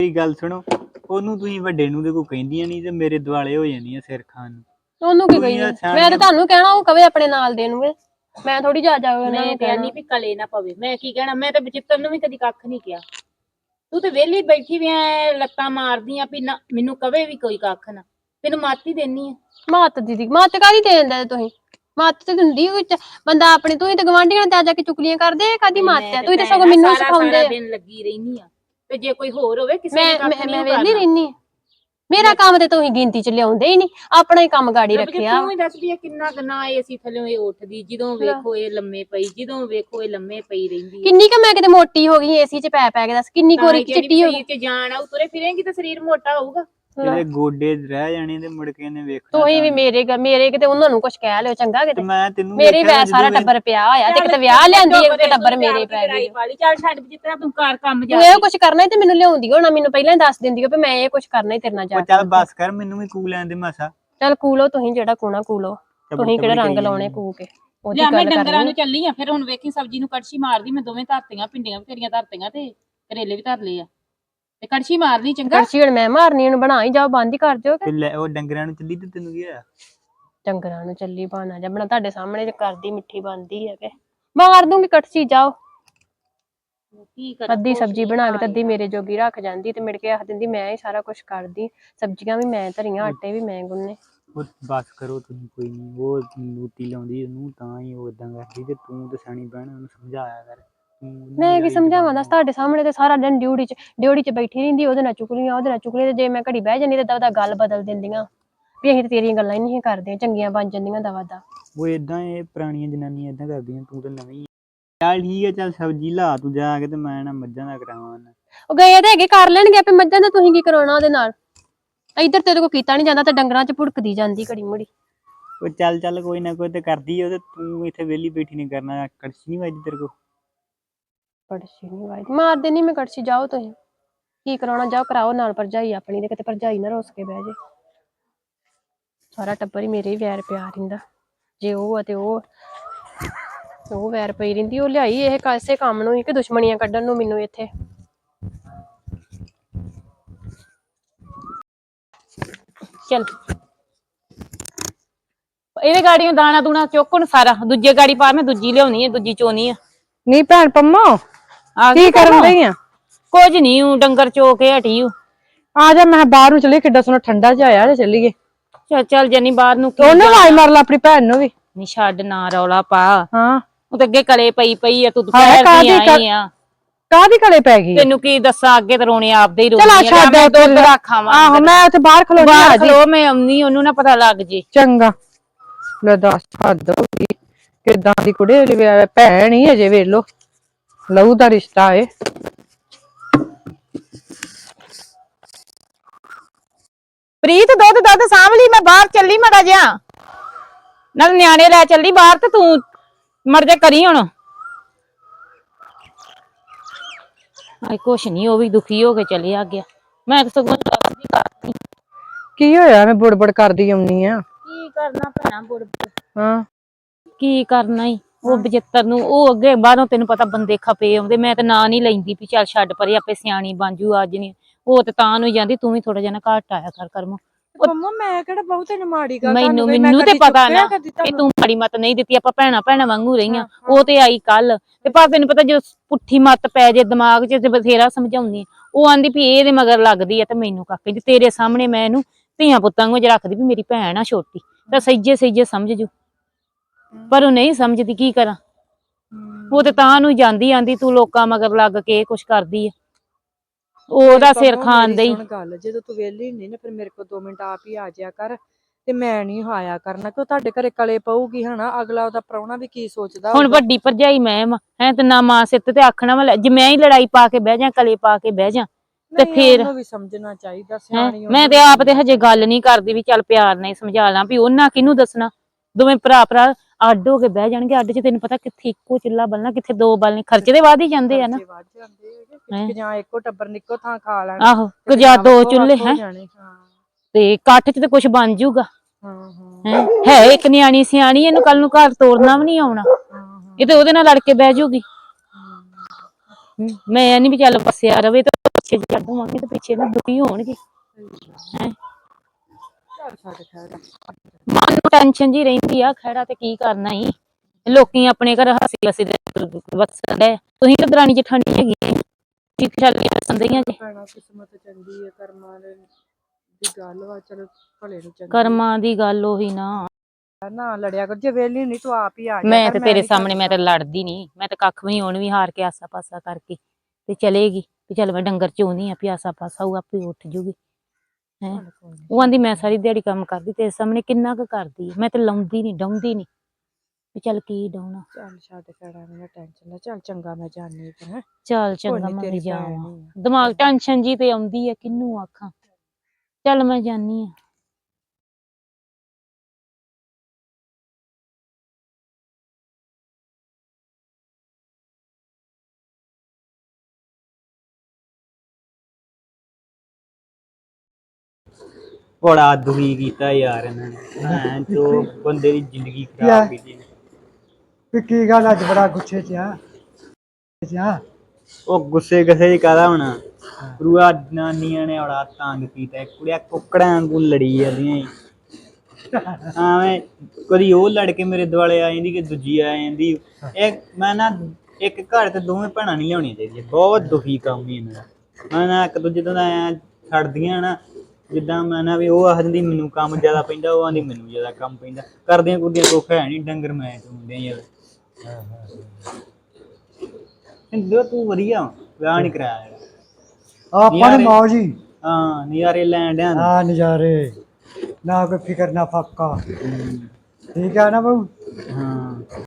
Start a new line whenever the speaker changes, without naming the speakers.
ਮੇਰੀ ਗੱਲ ਸੁਣੋ ਉਹਨੂੰ ਤੁਸੀਂ ਵੱਡੇ ਨੂੰ ਤੇ ਕੋ ਕਹਿੰਦੀਆਂ ਨਹੀਂ ਤੇ ਮੇਰੇ ਦੁਆਲੇ ਹੋ ਜਾਂਦੀਆਂ ਸਿਰ ਖਾਣ ਨੂੰ।
ਉਹਨੂੰ ਕੀ ਕਹੀ ਮੈਂ ਤਾਂ ਤੁਹਾਨੂੰ ਕਹਿਣਾ ਉਹ ਕਵੇ ਆਪਣੇ ਨਾਲ ਦੇ ਨੂੰ ਵੇ ਮੈਂ ਥੋੜੀ ਜਾ ਜਾ ਉਹਨਾਂ
ਮੈਂ
ਨੂੰ
ਤੇ
ਕਹਿਣਾ।
ਨਹੀਂ ਵੀ ਕਲੇ ਨਾ ਪਵੇ। ਮੈਂ ਕੀ ਕਹਿਣਾ ਮੈਂ ਤਾਂ ਬਚਿੱਤਰ ਨੂੰ ਵੀ ਕਦੀ ਕੱਖ ਨਹੀਂ ਕਿਹਾ। ਤੂੰ ਤੇ ਵਿਹਲੀ ਬੈਠੀ ਵੀ ਐ ਲੱਤਾਂ ਮਾਰਦੀ ਆ ਵੀ ਨਾ ਮੈਨੂੰ ਕਵੇ ਵੀ ਕੋਈ ਕੱਖ ਨਾ। ਤੈਨੂੰ ਮਾਤੀ ਦੇਣੀ ਆ।
ਮਾਤ ਦੀਦੀ ਮਾਤ ਕਾਦੀ ਦੇ ਦਿੰਦੇ ਤੁਸੀਂ? ਮਾਤ ਤੇ ਦਿੰਦੀ ਵਿੱਚ। ਬੰਦਾ ਆਪਣੇ ਤੂੰ ਹੀ ਤੇ ਗਵਾਂਢੀਆਂ ਤੇ ਆ ਜਾ ਕੇ ਚੁਗਲੀਆਂ ਕਰਦੇ ਕਾਦੀ ਮਾਤ ਹੈ ਤੂੰ ਤੇ ਸਗੋਂ ਮੈਨੂੰ ਸਿਖਾਉਂਦੇ ਆ।
ਦਿਨ ਲੱਗੀ ਰਹਿਨੀ ਆ। ਤੇ ਜੇ ਕੋਈ ਹੋਰ ਹੋਵੇ ਕਿਸੇ
ਮੈਂ
ਕੱਖ
ਮੈਂ ਮੈਂ ਵੇਲੀ ਰਹਿਨੀ ਆ। ਮੇਰਾ ਕੰਮ ਤੇ ਤੁਸੀਂ ਗਿਣਤੀ ਚ ਲਿਆਉਂਦੇ ਹੀ ਨਹੀਂ ਆਪਣਾ ਹੀ ਕੰਮ ਗਾੜੀ ਰੱਖਿਆ
ਤੂੰ ਹੀ ਦੱਸ ਵੀ ਇਹ ਕਿੰਨਾ ਗਨਾ ਏਸੀ ਥੱਲੇ ਇਹ ਉੱਠਦੀ ਜਦੋਂ ਵੇਖੋ ਇਹ ਲੰਮੇ ਪਈ ਜਦੋਂ ਵੇਖੋ ਇਹ ਲੰਮੇ ਪਈ ਰਹਿੰਦੀ ਆ।
ਕਿੰਨੀ ਕ ਮੈਂ ਕਿਤੇ ਮੋਟੀ ਹੋ ਗਈ ਏਸੀ ਚ ਪੈ ਪੈ ਕੇ ਦੱਸ ਕਿੰਨੀ
ਤਾਂ ਜਿਹੜੀ
ਚਿੱਟੀ ਹੋ
ਸਰੀਰ 'ਚ ਜਾਨ ਆਉ ਤੁਰੇ ਫਿਰੇਂਗੀ ਤਾਂ ਸਰੀਰ ਮੋਟਾ ਹੋਊਗਾ
ਇਹਦੇ ਗੋਡੇ ਰਹਿ ਜਾਣੇ ਤੇ ਮੁੜ ਕੇ ਇਹਨੇ ਵੇਖਣਾ
ਤੁਸੀਂ ਵੀ ਮੇਰੇ ਗ- ਮੇਰੇ ਕਿਤੇ ਉਹਨਾਂ ਨੂੰ ਕੁਝ ਕਹਿ ਲਿਓ ਚੰਗਾ ਕਿਤੇ।
ਮੈਂ ਤੈਨੂੰ
ਮੇਰੇ
ਵੇਖਿਆ
ਵੈ
ਜਦੋਂ
ਸਾਰਾ
ਮੈਂ-
ਟੱਬਰ ਪਿਆ ਹੋਇਆ ਤੇ ਕਿਤੇ ਵਿਆਹ ਲਿਆਂਦੀ ਹੈ ਤੇ ਟੱਬਰ ਮੇਰੇ ਪੈ ਗਏ
ਵਾਲੀ ਚੱਲ ਛੱਡ ਜਿਸ ਤਰ੍ਹਾਂ ਤੂੰ ਕਰ ਕੰਮ ਜਾ
ਤੂੰ ਇਹ ਕੁਝ ਕਰਨਾ ਹੀ ਤੇ ਮੈਨੂੰ ਲਿਆਉਂਦੀ ਹੋਣਾ ਮੈਨੂੰ ਪਹਿਲਾਂ ਹੀ ਦੱਸ ਦਿੰਦੀ ਹੋ ਵੀ ਮੈਂ ਇਹ ਕੁਝ ਕਰਨਾ ਹੀ ਤੇਰੇ ਨਾਲ ਜਾ
ਉਹ
ਕੇ।
ਚੱਲ ਬਸ ਕਰ ਮੈਨੂੰ ਵੀ ਕੂ ਲੈਣ ਦੇ ਮਾਸਾ।
ਚੱਲ ਕੂਲੋ ਤੁਸੀਂ ਜਿਹੜਾ ਕੂਣਾ ਕੂਲੋ।
ਟੱਬਰ
ਤੁਸੀਂ ਕਿਹੜੇ
ਟੱਬਰ
ਰੰਗ
ਕਰੀ
ਲਾਉਣੇ
ਜਾਂਦੀ।
ਕੂ ਕੇ ਉਹਦੀ
ਲਿਆ ਮੈਂ
ਗੱਲ
ਡੰਗਰਾਂ
ਕਰਨੀ
ਨੂੰ ਚੱਲੀ ਆ ਫਿਰ ਹੁਣ ਵੇਖੀ ਸਬਜ਼ੀ ਨੂੰ ਕੜਛੀ ਮਾਰਦੀ ਮੈਂ ਦੋਵੇਂ ਧਰਤੀਆਂ ਭਿੰਡੀਆਂ ਵੀ ਤੇਰੀਆਂ ਧਰਤੀਆਂ ਤੇ ਕਰੇਲੇ ਵੀ ਧਰ ਲਏ ਆ। ਤੇ ਕੜਛੀ ਮਾਰ ਲਈ ਚੰਗਾ?
ਕੜਛੀ ਹੁਣ ਮੈਂ ਮਾਰਨੀ ਉਹਨੂੰ ਬਣਾ ਹੀ ਜਾਓ ਬੰਦ ਹੀ ਕਰ ਦਿਓ ਕਿ?
ਤੇ ਲੈ ਉਹ ਡੰਗਰਾਂ ਨੂੰ ਚੱਲੀ ਤੇ ਤੈਨੂੰ ਕੀ ਹੋਇਆ?
ਡੰਗਰਾਂ ਨੂੰ ਚੱਲੀ ਬਾਣਾ ਜਾਂ ਬਣਾ ਤੁਹਾਡੇ ਸਾਹਮਣੇ ਤੇ ਕਰਦੀ ਮਿੱਠੀ ਬਣਦੀ ਹੈ ਕਿ? ਮਾਰ ਦੂੰਗੀ ਕੜਛੀ ਜਾਓ।
ਕੀ ਕਰਾਂ
ਅੱਧੀ ਸਬਜ਼ੀ ਬਣਾ ਕੇ ਤੇ ਅੱਧੀ ਮੇਰੇ ਜੋਗੀ ਰੱਖ ਜਾਂਦੀ ਤੇ ਮਿੜ ਕੇ ਆਖ ਦਿੰਦੀ ਮੈਂ ਹੀ ਸਾਰਾ ਕੁਝ ਕਰਦੀ ਸਬਜ਼ੀਆਂ ਵੀ ਮੈਂ ਧਰੀਆਂ ਆਟੇ ਵੀ ਮੈਂ ਗੁੰਨੇ।
ਉਹ ਬਸ ਕਰੋ ਤੁਸੀਂ ਕੋਈ ਨਹੀਂ ਉਹ ਲੂਟੀ ਲਾਉਂਦੀ ਉਹਨੂੰ ਤਾਂ ਹੀ ਉਹ ਇਦਾਂ ਕਰਦੀ ਤੇ ਤੂੰ ਤੇ ਸਿਆਣੀ ਬਹਿਣ ਉਹਨੂੰ ਸਮਝਾਇਆ ਕਰ।
ਮੈਂ ਕੀ ਸਮਝਾਵਾਂ? ਦੱਸ ਤੁਹਾਡੇ ਸਾਹਮਣੇ ਤੇ ਸਾਰਾ ਦਿਨ ਡਿਊਟੀ 'ਚ ਡਿਊਟੀ 'ਚ ਬੈਠੀ ਰਹਿੰਦੀ ਉਹਦੇ ਨਾਲ ਚੁਗਲੀਆਂ ਉਹਦੇ ਨਾਲ ਚੁਗਲੀਆਂ ਤੇ ਜੇ ਮੈਂ ਘੜੀ ਬਹਿ ਜਾਂਦੀ ਤੇ ਦਵਾ ਦਾ ਗੱਲ ਬਦਲ ਦਿੰਦੀਆਂ। ਵੀ ਅਸੀਂ ਤੇ ਤੇਰੀਆਂ ਗੱਲਾਂ ਹੀ ਨਹੀਂ ਕਰਦੇ ਚੰਗੀਆਂ ਬਣ ਜਾਂਦੀਆਂ ਦਵਾ ਦਾ
ਉਹ ਇਦਾਂ ਇਹ ਪੁਰਾਣੀਆਂ ਜਨਾਨੀਆਂ ਇਦਾਂ ਕਰਦੀਆਂ ਤੂੰ ਤਾਂ ਨਵੀਂ ਆ। ਚੱਲ ਠੀਕ ਹੈ ਚੱਲ ਸਬਜ਼ੀ ਲਾ ਤੂੰ ਜਾ ਕੇ ਤੇ ਮੈਂ ਨਾ ਮੱਝਾਂ ਦਾ ਕਰਾਵਾਂ ਨਾ।
ਉਹ ਗਏ ਤੇ ਹੈਗੇ ਕਰ ਲੈਣਗੇ ਆਪੇ ਮੱਝਾਂ ਦਾ ਤੁਸੀਂ ਕੀ ਕਰਾਉਣਾ ਉਹਦੇ ਨਾਲ? ਇੱਧਰ ਤੇਰੇ ਕੋ ਕੀਤਾ ਨਹੀਂ ਜਾਂਦਾ ਤੇ ਡੰਗਰਾਂ 'ਚ ਭੁੜਕਦੀ ਜਾਂਦੀ ਘੜੀ ਮੁੜੀ।
ਉਹ ਚੱਲ ਚੱਲ ਕੋਈ ਨਾ ਕੋਈ ਤੇ ਕਰਦੀ ਆ ਉਹ ਤੇ ਤੂੰ ਇੱਥੇ ਵਿਹਲੀ ਬੈਠੀ ਨਹੀਂ ਕਰਨਾ ਕੜਛੀ ਨਹੀਂ ਵੱਜਦੀ ਤੇਰੇ ਕੋ
ਕੜਛੀ ਨਹੀਂ ਵਾਈ ਮਾਰ ਦੇਣੀ ਮੈਂ ਕੜਛੀ, ਜਾਓ ਤੁਸੀਂ। ਕੀ ਕਰਾਉਣਾ, ਜਾਓ ਕਰਾਓ, ਨਾਲ ਭਰਜਾਈ ਆਪਣੀ ਦੇ, ਕਿਤੇ ਭਰਜਾਈ ਨਾ ਰੋਸ ਕੇ ਬਹਿ ਜੇ। ਸਾਰਾ ਟੱਬਰ ਹੀ ਮੇਰੇ ਹੀ ਵੈਰ ਪਿਆ ਰਹਿੰਦਾ। ਜੇ ਉਹ ਆ ਤੇ ਉਹ ਉਹ ਵੈਰ ਪਈ ਰਹਿੰਦੀ, ਉਹ ਲਿਆਈ ਇਹ ਕਾਸੇ ਕੰਮ ਨੂੰ ਹੀ ਕਿ ਦੁਸ਼ਮਣੀਆਂ ਕੱਢਣ ਨੂੰ ਮੈਨੂੰ ਇੱਥੇ।
ਚੱਲ। ਇਹਦੇ ਗਾੜੀਆਂ ਦਾਣਾ ਦੂਣਾ ਚੁੱਕਣ ਸਾਰਾ। ਦੂਜੇ ਗਾੜੀ ਪਾ, ਮੈਂ ਦੂਜੀ ਲਿਆਉਣੀ ਹੈ ਦੂਜੀ ਚੋਣੀ ਆ।
ਨਹੀਂ ਭੈਣ ਪੰਮੋ।
ਆ
ਕੀ ਕਰਨ? ਰਹੀ ਆ?
ਕੁਝ ਨਹੀਂ ਹੂੰ ਡੰਗਰ ਚੋ ਕੇ ਹਟੀ ਹੂੰ
ਆ ਜਾ ਮੈਂ ਬਾਹਰ ਨੂੰ ਚੱਲੀਏ ਕਿੱਡਾ ਸੋਹਣਾ ਠੰਡਾ ਜਿਹਾ ਆਇਆ ਤੇ ਚੱਲੀਏ।
ਚੱਲ ਚੱਲ ਜਨੀ ਬਾਹਰ ਨੂੰ ਕੀ
ਉਹਨੇ ਆਵਾਜ਼ ਮਾਰ ਲਾ ਆਪਣੀ ਭੈਣ ਨੂੰ ਵੀ।
ਨਹੀਂ ਛੱਡ ਨਾ ਰੌਲਾ ਪਾ।
ਹਾਂ।
ਉਹ ਤੇ ਅੱਗੇ ਕਲੇ ਪਈ ਪਈ ਆ ਤੂੰ ਦੁਪਹਿਰ ਦੀ ਆਈ ਆ।
ਕਾਹਦੀ ਕਲੇ ਪੈ ਗਈ?
ਤੈਨੂੰ ਕੀ ਦੱਸਾਂ ਅੱਗੇ ਤੇ ਰੋਣੇ ਆਪਦੇ ਹੀ
ਚਲ
ਰੋਣੀ
ਆ ਛੱਡ
ਮੈਂ ਦੁੱਧ
ਤੂੰ।
ਰੱਖਾਂ
ਆਹੋ ਮੈਂ ਉੱਥੇ ਬਾਹਰ ਖਲੋਣੀ ਆ ਜੀ।
ਖਲੋ ਮੈਂ ਆਉਣੀ ਉਹਨੂੰ ਨਾ ਪਤਾ ਲੱਗ ਜੇ।
ਚੰਗਾ। ਲੈ ਦੱਸ ਹੋ ਗਈ। ਕਿਦਾਂ ਦੀ ਕੁੜੀ ਭੈਣ ਹੀ ਅਜੇ ਵੇਖ ਲੋ ਲਹੂ ਦਾ ਰਿਸ਼ਤਾ ਏ
ਪ੍ਰੀਤ ਦੁੱਧ ਦੁੱਧ ਸਾਂਭ ਲਈ ਮੈਂ ਬਾਹਰ ਚੱਲੀ ਮੜਾ ਜਿਆ ਨਾਲ ਨਿਆਣੇ ਲੈ ਚੱਲੀ ਬਾਹਰ ਤੇ ਤੂੰ ਮਰ ਜਾ ਕਰੀ ਹੁਣ। ਆਈ ਕੁਛ ਨਹੀਂ ਉਹ ਵੀ ਦੁਖੀ ਹੋ ਕੇ ਚਲਿਆ ਗਿਆ। ਮੈਂ ਤਾਂ ਸਗੋਂ ਕਰਦੀ
ਕੀ ਹੋਇਆ? ਮੈਂ ਬੁੜਬੁੜ ਕਰਦੀ ਆਉਣੀ ਆ।
ਕੀ ਕਰਨਾ ਭੈਣਾ ਬੁੜ
ਹਾਂ।
ਕੀ ਕਰਨਾ ਈ? ਉਹ ਬਜਿੱਤਰ ਨੂੰ ਉਹ ਅੱਗੇ ਬਾਹਰੋਂ ਤੈਨੂੰ ਪਤਾ ਬੰਦੇ ਖਪੇ ਆਉਂਦੇ ਮੈਂ ਤਾਂ ਨਾਂ ਨਹੀਂ ਲੈਂਦੀ ਵੀ ਚੱਲ ਛੱਡ ਪਰੇ ਆਪੇ ਸਿਆਣੀ ਬਾਂਜੂ ਅੱਜ ਨਹੀਂ। ਉਹ ਤੇ ਤਾਂ ਨੂੰ ਜਾਂਦੀ ਤੂੰ ਵੀ ਥੋੜਾ ਜਿਹਾ ਨਾ ਘੱਟ ਆਇਆ ਕਰ ਕਰਮੋ।
ਪੰਮੋ ਮੈਂ ਕਿਹੜਾ ਬਹੁਤ ਤੈਨੂੰ ਮਾੜੀ ਗੱਲ
ਮੈਨੂੰ ਮੈਨੂੰ ਤੇ ਪਤਾ ਨਾ ਕਿ ਤੂੰ ਮਾੜੀ ਮਤ ਨਹੀਂ ਦਿੱਤੀ ਆਪਾਂ ਭੈਣਾ ਭੈਣਾ ਵਾਂਗੂ ਰਹੀਆਂ। ਉਹ ਤੇ ਆਈ ਕੱਲ ਤੇ ਪਰ ਤੈਨੂੰ ਪਤਾ ਜਦੋਂ ਪੁੱਠੀ ਮੱਤ ਪੈ ਜੇ ਦਿਮਾਗ 'ਚ ਤੇ ਬਥੇਰਾ ਸਮਝਾਉਂਦੀ। ਉਹ ਆਂਦੀ ਵੀ ਇਹਦੇ ਮਗਰ ਲੱਗਦੀ ਆ ਤੇ ਮੈਨੂੰ ਕਾਕੇ ਜੀ ਤੇਰੇ ਸਾਹਮਣੇ ਮੈਂ ਇਹਨੂੰ ਧੀਆਂ ਪੁੱਤਾਂ ਨੂੰ ਰੱਖਦੀ ਵੀ ਮੇਰੀ ਭੈਣ ਆ ਛੋਟੀ। ਤਾਂ ਸਹੀਜੇ ਸਹੀਜੇ ਸਮਝ ਜੂ। ਪਰ ਉਹ ਨਹੀਂ ਸਮਝਦੀ ਕੀ ਕਰਾਂ। ਉਹ ਤੇ ਤਾਂ ਨੂੰ ਜਾਂਦੀ ਆਂਦੀ ਤੂੰ ਲੋਕਾਂ ਮਗਰ ਲੱਗ ਕੇ ਕੁਛ ਕਰਦੀ ਆ। ਉਹ ਉਹਦਾ ਸਿਰ ਖਾਣ ਦਈ
ਗੱਲ ਜਦੋਂ ਤੂੰ ਵਿਹਲੀ ਨਹੀਂ ਨਾ ਫਿਰ ਮੇਰੇ ਕੋਲ 2 ਮਿੰਟ ਆਪ ਹੀ ਆ ਜਾਇਆ ਕਰ ਤੇ ਮੈਂ ਨਹੀਂ ਆਇਆ ਕਰਨਾ ਕਿ ਤੁਹਾਡੇ ਘਰੇ ਕਲੇ ਪਊਗੀ ਹਨਾ? ਅਗਲਾ ਉਹਦਾ ਪ੍ਰਾਹੁਣਾ ਵੀ ਕੀ ਸੋਚਦਾ
ਹੁਣ
ਹੋਊਗਾ।
ਵੱਡੀ ਭਰਜਾਈ ਮੈਂ ਵਾਂ ਹੈ ਤੇ ਨਾ ਮਾਂ ਸਿੱਤ ਤੇ ਆਖਣਾ ਲੈ, ਜੇ ਮੈਂ ਹੀ ਲੜਾਈ ਪਾ ਕੇ ਬਹਿ ਜਾ ਕਲੇ ਪਾ ਕੇ ਬਹਿ ਜਾ ਤੇ
ਨਹੀਂ,
ਫਿਰ-
ਉਹਨੂੰ ਵੀ ਸਮਝਣਾ ਚਾਹੀਦਾ
ਹੈਂ
ਸਿਆਣੀ
ਮੈਂ ਤੇ ਆਪ ਤੇ ਹਜੇ ਗੱਲ ਨਹੀਂ ਕਰਦੀ ਵੀ ਚੱਲ ਪਿਆਰ ਨਾਲ ਹੀ ਸਮਝਾ ਲਾਂ ਵੀ ਉਹਨਾਂ ਕਿਹਨੂੰ ਦੱਸਣਾ? ਦੋਵੇਂ ਭਰਾ ਭਰਾ ਅੱਡ ਹੋ ਕੇ ਬਹਿ ਜਾਣਗੇ ਅੱਡ 'ਚ ਤੈਨੂੰ ਪਤਾ ਕਿੱਥੇ ਇੱਕੋ ਚੁੱਲਾ ਬਲਣਾ ਕਿੱਥੇ ਦੋ ਬਲਣੇ ਖਰਚੇ ਦੇ ਵੱਧ ਹੀ ਜਾਂਦੇ ਆ ਨਾ।
ਵੱਧ ਜਾਂਦੇ। ਕਿ ਜਾਂ ਇੱਕੋ ਟੱਬਰ ਨਿੱਕੋ ਥਾਂ ਖਾ ਲੈਣ
ਆਹੋ ਕਿ ਜਾਂ ਦੋ ਚੁੱਲੇ ਹੈ ਤੇ ਇਕੱਠ 'ਚ ਤੇ ਕੁਝ ਬਣ ਜਾਊਗਾ
ਹਾਂ
ਇੱਕ ਨਿਆਣੀ ਸਿਆਣੀ ਇਹਨੂੰ ਕੱਲ ਨੂੰ ਘਰ ਤੋਰਨਾ ਵੀ ਨਹੀਂ ਆਉਣਾ। ਇਹ ਤੇ ਉਹਦੇ ਨਾਲ ਲੜ ਕੇ ਬਹਿ ਜਾਊਗੀ ਮੈਂ ਨਹੀਂ ਵੀ ਚੱਲ ਪਸਿਆ ਰਵੇ ਤੇ ਪਿੱਛੇ ਛੱਡਵਾਂਗੇ ਤੇ ਪਿੱਛੇ ਨਾ ਦੁਖੀ ਹੋਣਗੇ। ਹੈਂ? ਮਨ ਨੂੰ ਟੈਨਸ਼ਨ ਜੀ ਰਹਿੰਦੀ ਆ, ਖੜਾ ਤੇ ਕੀ ਕਰਨਾ ਹੀ ਲੋਕੀ ਆਪਣੇ ਘਰ ਹੱਸੀ ਹੱਸੀ ਦੇ ਵਸਣ ਤੁਸੀਂ ਤਾਂ ਦਰਾਣੀ ਜਠਾਣੀ ਹੈਗੀ ਠੀਕ ਚੱਲ ਕੇ ਵਸੰਦੀਆਂ ਜੀ
ਭੈਣਾ ਕਿਸਮਤ ਚੰਗੀ ਹੈ ਕਰਮਾਂ ਦੇ ਦੀ ਗੱਲ ਵਾ ਚਲੋ ਭਲੇ ਨੂੰ ਚੰਗੀ
ਕਰਮਾਂ ਦੀ ਗੱਲ ਉਹੀ ਨਾ।
ਨਾ ਲੜਿਆ ਕਰ ਜੇ ਵੇਲੀ ਨਹੀਂ ਤੂੰ ਆਪ ਹੀ ਆ ਜਾ
ਮੈਂ ਤੇ ਤੇਰੇ
ਨੀ
ਸਾਹਮਣੇ, ਮੈਂ ਤੇ ਲੜਦੀ ਨਹੀਂ ਮੈਂ ਤੇ ਕੱਖ ਵੀ ਨਹੀਂ ਉਹਨੂੰ ਵੀ ਹਾਰ ਕੇ ਆਸਾ ਪਾਸਾ ਕਰਕੇ ਤੇ ਚਲੇਗੀ। ਤੇ ਚੱਲ ਮੈਂ ਡੰਗਰ ਚੋਂਦੀ ਆ, ਵੀ ਆਸਾ ਪਾਸਾ ਉਹ ਆਪੇ ਉੱਠ ਜੂਗੀ। ਹੈ
ਨੀ।
ਉਹ ਆਂਦੀ ਮੈਂ ਸਾਰੀ ਦਿਹਾੜੀ ਕੰਮ ਕਰਦੀ ਤੇਰੇ ਸਾਹਮਣੇ ਕਿੰਨਾ ਕੁ ਕਰਦੀ ਆ। ਮੈਂ ਤੇ ਲਾਉਂਦੀ ਨਹੀਂ ਡਾਉਂਦੀ ਨਹੀਂ ਵੀ ਚੱਲ ਕੀ ਡਾਉਣਾ
ਚੱਲ ਛੱਡ ਖੜਾ ਮੇਰਾ ਟੈਨਸ਼ਨ ਲੈ ਚੱਲ ਚੰਗਾ ਮੈਂ ਜਾਣੀ ਫਿਰ।
ਚੱਲ ਚੰਗਾ
ਨੀ,
ਮੈਂ
ਤੇਰੀ
ਵੀ ਜਾਵਾਂ
ਭੈਣ ਹੀ ਆ।
ਦਿਮਾਗ ਟੈਨਸ਼ਨ ਜੀ ਤੇ ਆਉਂਦੀ ਆ ਕਿੰਨੂੰ ਆਖਾਂ ਚੱਲ ਮੈਂ ਜਾਨੀ ਆ
ਬੜਾ ਦੁਖੀ ਕੀਤਾ ਯਾਰ ਇਹਨਾਂ ਨੇ। ਐਂ ਜੋ ਬੰਦੇ ਦੀ ਜ਼ਿੰਦਗੀ
ਯਾਰ।
ਖਰਾਬ ਕੀਤੀ ਨੇ।
ਵੀ ਕੀ ਗੱਲ ਅੱਜ ਬੜਾ ਗੁੱਸੇ 'ਚ ਆ? ਚ ਆ?
ਉਹ ਗੁੱਸੇ ਕਿਸੇ ਚ ਕਾਹਦਾ ਹੋਣਾ? ਰੂਆ ਨਾਨੀਆਂ ਨੇ ਬੜਾ ਤੰਗ ਕੀਤਾ। ਕੁੜੀਆਂ ਕੁੱਕੜਾਂ ਵਾਂਗੂ ਲੜੀ ਜਾਂਦੀਆਂ ਸੀ। ਐਵੇਂ ਕਦੀ ਉਹ ਲੜ ਕੇ ਮੇਰੇ ਦੁਆਲੇ ਆ ਜਾਂਦੀ ਕਿ ਦੂਜੀ ਆ ਜਾਂਦੀ। ਇਹ ਮੈਂ ਨਾ ਇੱਕ ਘਰ ਤੇ ਦੋਵੇਂ ਭੈਣਾਂ ਨਹੀਂ ਲਿਆਉਣੀਆਂ ਚਾਹੀਦੀਆਂ। ਬਹੁਤ ਦੁਖੀ ਕੰਮ ਹੀ ਇਹਨਾਂ ਦਾ। ਮੈਂ ਨਾ ਇੱਕ ਦੂਜੇ ਤੋਂ ਐ ਛੱਡਦੀਆਂ ਨਾ ਜਿੱਦਾਂ ਮੈਂ ਨਾ ਵੀ ਉਹ ਆਖਦੀ ਮੈਨੂੰ ਕੰਮ ਜ਼ਿਆਦਾ ਪੈਂਦਾ ਉਹ ਆਂਦੀ ਮੈਨੂੰ ਜ਼ਿਆਦਾ ਕੰਮ ਪੈਂਦਾ। ਕਰਦੀਆਂ ਕੁੜੀਆਂ ਕੁੱਖ ਹੈ ਨਹੀਂ ਡੰਗਰ ਮੈਂ ਚੁੰਦੇ ਯਾਰ ਹਿੰਦੂ ਤੂੰ ਵਧੀਆ ਵਾਂ, ਵਿਆਹ ਨਹੀਂ ਕਰਾਇਆ ਯਾਰ।
ਆਪਾਂ ਨੇ ਮੌਜ ਹੀ
ਹਾਂ ਨਜ਼ਾਰੇ ਲੈਣ ਡਿਆ
ਆ ਨਜ਼ਾਰੇ ਨਾ ਕੋਈ ਫਿਕਰ ਨਾ ਫਾਕਾ। ਠੀਕ ਆ ਨਾ ਬਾਬੂ
ਹਾਂ।